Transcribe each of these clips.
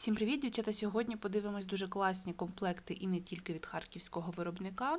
Всім привіт, дівчата! Сьогодні подивимось дуже класні комплекти і не тільки від харківського виробника.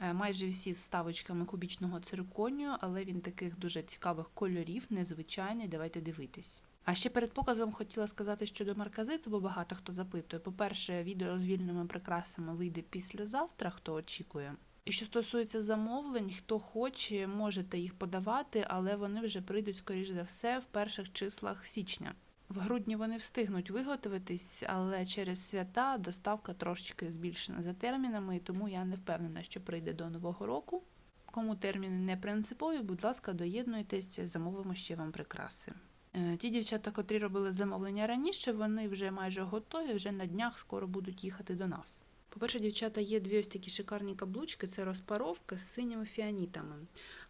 Е, Майже всі з вставочками кубічного цирконію, але він таких дуже цікавих кольорів, незвичайний. Давайте дивитись. А ще перед показом хотіла сказати щодо марказиту, бо багато хто запитує. По-перше, відео з вільними прикрасами вийде післязавтра, хто очікує. І що стосується замовлень, хто хоче, можете їх подавати, але вони вже прийдуть, скоріш за все, в перших числах січня. В грудні вони встигнуть виготовитись, але через свята доставка трошечки збільшена за термінами, і тому я не впевнена, що прийде до нового року. Кому терміни не принципові, будь ласка, доєднуйтесь, замовимо ще вам прикраси. Е, Ті дівчата, котрі робили замовлення раніше, вони вже майже готові, вже на днях скоро будуть їхати до нас. По-перше, дівчата, є дві ось такі шикарні каблучки, це розпаровка з синіми фіанітами.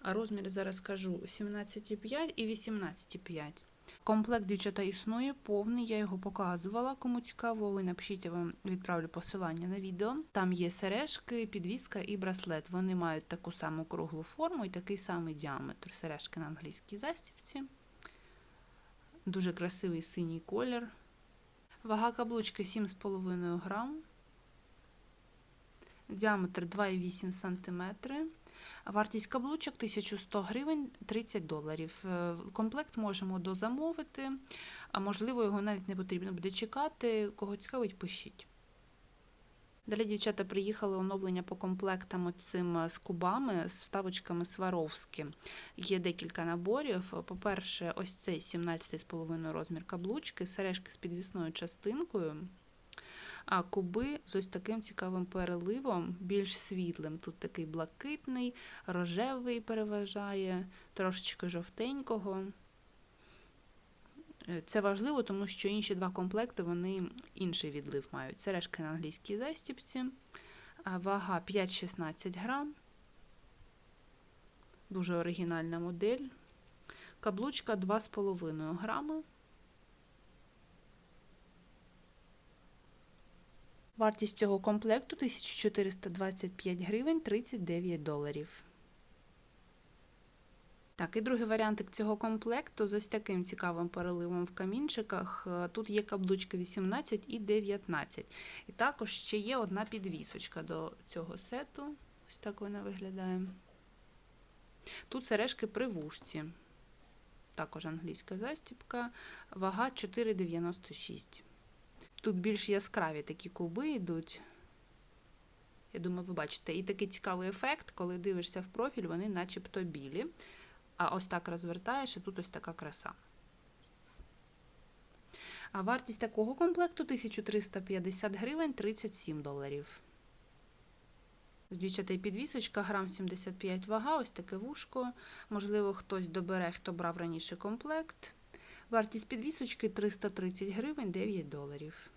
А розмір зараз кажу 17,5 і 18,5. Комплект дівчата існує повний, я його показувала. Кому цікаво, ви напишіть, я вам відправлю посилання на відео. Там є сережки, підвіска і браслет. Вони мають таку саму круглу форму і такий самий діаметр. Сережки на англійській застібці. Дуже красивий синій колір. Вага каблучки 7,5 грам. Діаметр 2,8 см. Вартість каблучок 1100 гривень 30 доларів. Е, Комплект можемо дозамовити, а можливо, його навіть не потрібно буде чекати. Кого цікавить, пишіть. Далі дівчата приїхали оновлення по комплектам цим з кубами, з вставочками Сваровські. Є декілька наборів. По-перше, ось цей 17,5 розмір каблучки, сережки з підвісною частинкою. А куби з ось таким цікавим переливом, більш світлим. Тут такий блакитний, рожевий переважає, трошечки жовтенького. Е, Це важливо, тому що інші два комплекти вони інший відлив мають. Сережки на англійській застіпці, вага 5-16 грам. Дуже оригінальна модель. Каблучка 2,5 грами. Вартість цього комплекту 1425 гривень 39 доларів. Так, і другий варіантик цього комплекту з ось таким цікавим переливом в камінчиках. Е, Тут є каблучки 18 і 19. І також ще є одна підвісочка до цього сету. Ось так вона виглядає. Тут сережки при вушці. Також англійська застібка. Вага 4,96. Тут більш яскраві такі куби йдуть. Я думаю, ви бачите. І такий цікавий ефект, коли дивишся в профіль, вони начебто білі. А ось так розвертаєш, і тут ось така краса. А вартість такого комплекту 1350 гривень 37 доларів. Дівчата підвісочка, грам 75 вага, ось таке вушко. Можливо, хтось добере, хто брав раніше комплект. Вартість підвісочки 330 гривень 9 доларів.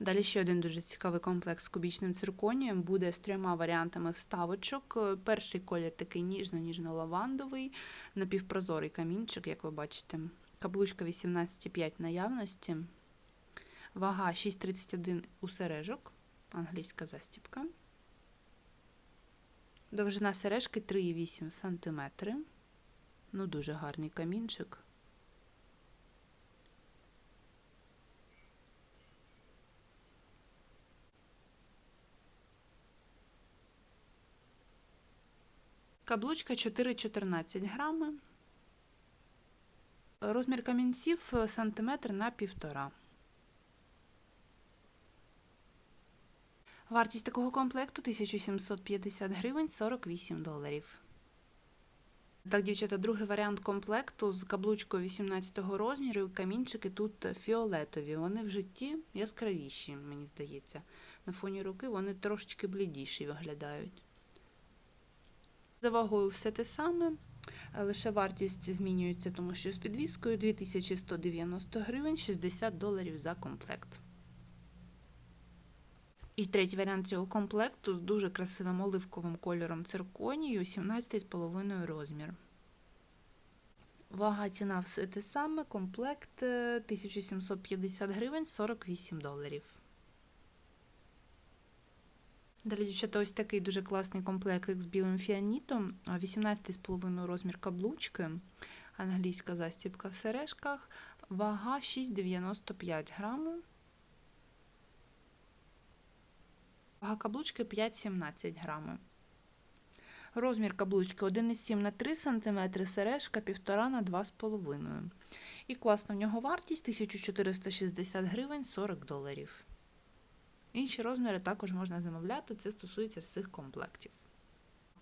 Далі ще один дуже цікавий комплект з кубічним цирконієм. Буде з трьома варіантами вставочок. Перший колір такий ніжно-ніжно-лавандовий, напівпрозорий камінчик, як ви бачите. Каблучка 18,5 наявності. Вага 6,31 у сережок. Англійська застіпка. Довжина сережки 3,8 см. Ну, дуже гарний камінчик. Каблучка 4,14 грами. Розмір камінців сантиметр на півтора. Вартість такого комплекту 1750 гривень 48 доларів. Так, дівчата, другий варіант комплекту з каблучкою 18 розміру. Камінчики тут фіолетові. Вони в житті яскравіші, мені здається. На фоні руки вони трошечки блідіші виглядають. За вагою все те саме, лише вартість змінюється, тому що з підвіскою 2190 гривень 60 доларів за комплект. І третій варіант цього комплекту з дуже красивим оливковим кольором цирконію, 17,5 розмір. Вага ціна все те саме, комплект 1750 гривень 48 доларів. Далі, дівчата, ось такий дуже класний комплект з білим фіанітом, 18,5 розмір каблучки, англійська застібка в сережках, Вага 6,95 граму. Вага каблучки 5,17 грами. Розмір каблучки 1,7 на 3 см, сережка 1,5 на 2,5 І класна в нього вартість 1460 гривень 40 доларів. Інші розміри також можна замовляти, це стосується всіх комплектів.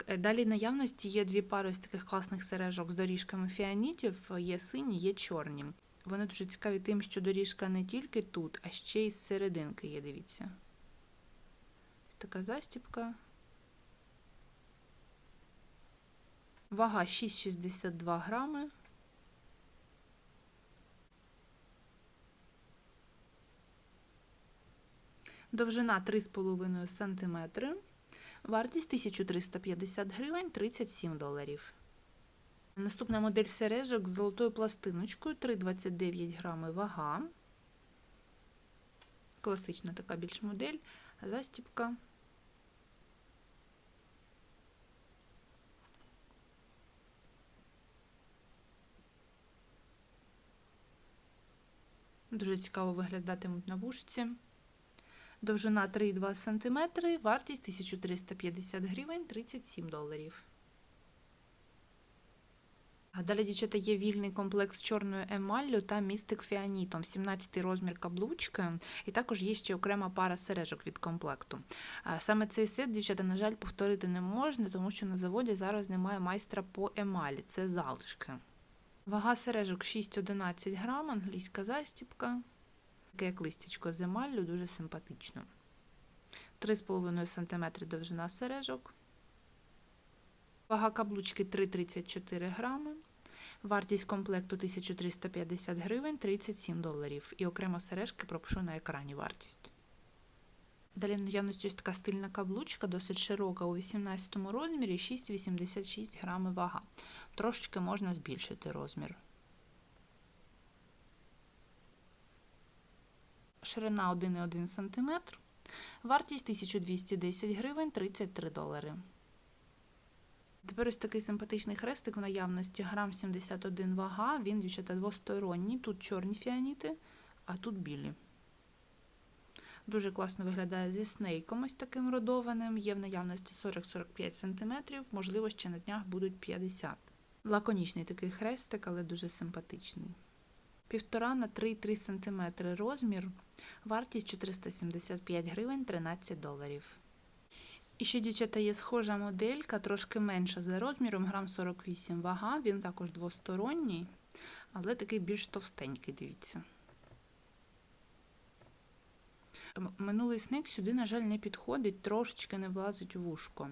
Е, Далі наявності є дві пари ось таких класних сережок з доріжками фіанітів, є сині, є чорні. Вони дуже цікаві тим, що доріжка не тільки тут, а ще й з серединки є, дивіться. Ось така застіпка. Вага 6,62 грами. Довжина 3,5 см. Вартість 1350 гривень 37 доларів. Наступна модель сережок з золотою пластиночкою 3,29 грами вага. Класична така більш модель. Застіпка. Дуже цікаво виглядатимуть на вушці. Довжина 3,2 см, вартість 1350 гривень 37 доларів. А далі, дівчата, є вільний комплект з чорною емаллю та містик фіанітом, 17 розмір каблучки, і також є ще окрема пара сережок від комплекту. Саме цей сет, дівчата, на жаль, повторити не можна, тому що на заводі зараз немає майстра по емалі, це залишки. Вага сережок 6-11 грам, англійська застіпка. Таке як листячко з емаллю, дуже симпатично. 3,5 см довжина сережок. Вага каблучки 3,34 грами. Вартість комплекту 1350 гривень 37 доларів. І окремо сережки пропишу на екрані вартість. Далі в наявності ось така стильна каблучка, досить широка у 18 розмірі, 6,86 грами вага. Трошечки можна збільшити розмір. Ширина 1,1 см. Вартість 1210 гривень 33 долари. Тепер ось такий симпатичний хрестик в наявності, грам 71 вага, він, дівчата, двосторонній. Тут чорні фіаніти, а тут білі. Дуже класно виглядає зі снейком ось таким родованим. Є в наявності 40-45 см, можливо, ще на днях будуть 50 Лаконічний такий хрестик, але дуже симпатичний. Півтора на 3,3 см розмір, вартість 475 гривень 13 доларів. І ще, дівчата, є схожа моделька, трошки менша за розміром, грам 48 вага, він також двосторонній, але такий більш товстенький, дивіться. Минулий сник сюди, на жаль, не підходить, трошечки не влазить у вушко.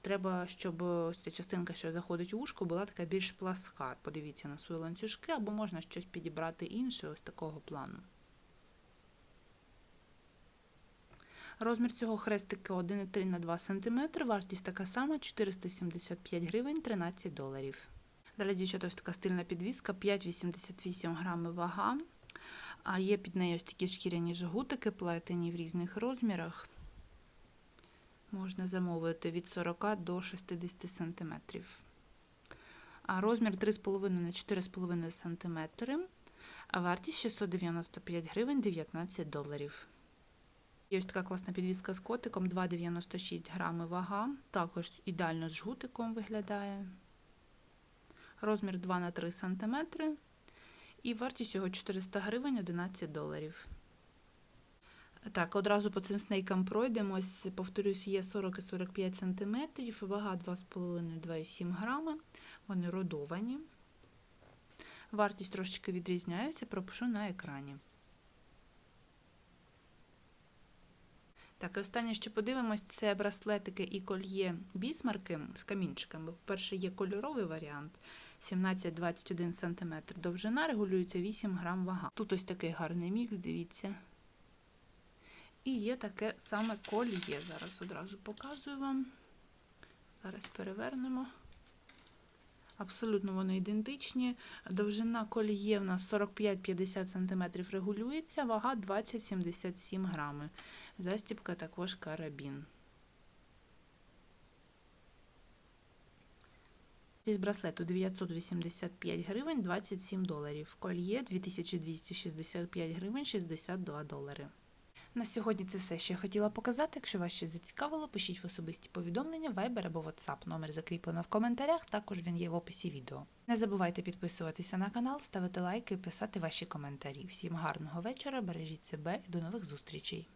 Треба, щоб ось ця частинка, що заходить у вушко, була така більш пласка. Подивіться на свої ланцюжки, або можна щось підібрати інше, ось такого плану. Розмір цього хрестика 1,3 на 2 см, вартість така сама 475 гривень 13 доларів. Далі, дівчата, ось така стильна підвіска, 5,88 грами вага. А є під нею ось такі шкіряні жгутики, плетені в різних розмірах. Можна замовити від 40 до 60 см. А розмір 3,5 на 4,5 см. А вартість 695 гривень 19 доларів. Є ось така класна підвіска з котиком, 2,96 грами вага. Також ідеально з жгутиком виглядає. Розмір 2 на 3 см. І вартість його 400 гривень 11 доларів. Так, одразу по цим снейкам пройдемось. Повторюсь, є 40 і 45 см, вага 2,5-2,7 грами. Вони родовані. Вартість трошечки відрізняється, пропишу на екрані. Так, і останнє, що подивимось, це браслетики і кольє бісмарки з камінчиками. По-перше, є кольоровий варіант 17-21 см. Довжина регулюється 8 грам вага. Тут ось такий гарний мікс, дивіться. І є таке саме кольє. Зараз одразу показую вам. Зараз перевернемо. Абсолютно вони ідентичні. Довжина коліє в нас 45-50 см регулюється, вага 20-77 грами. Застібка також карабін. Зі браслету 985 гривень 27 доларів. Кольє 2265 гривень 62 долари. На сьогодні це все, що я хотіла показати. Якщо вас щось зацікавило, пишіть в особисті повідомлення, Viber або WhatsApp. Номер закріплено в коментарях, також він є в описі відео. Не забувайте підписуватися на канал, ставити лайки, писати ваші коментарі. Всім гарного вечора, бережіть себе і до нових зустрічей!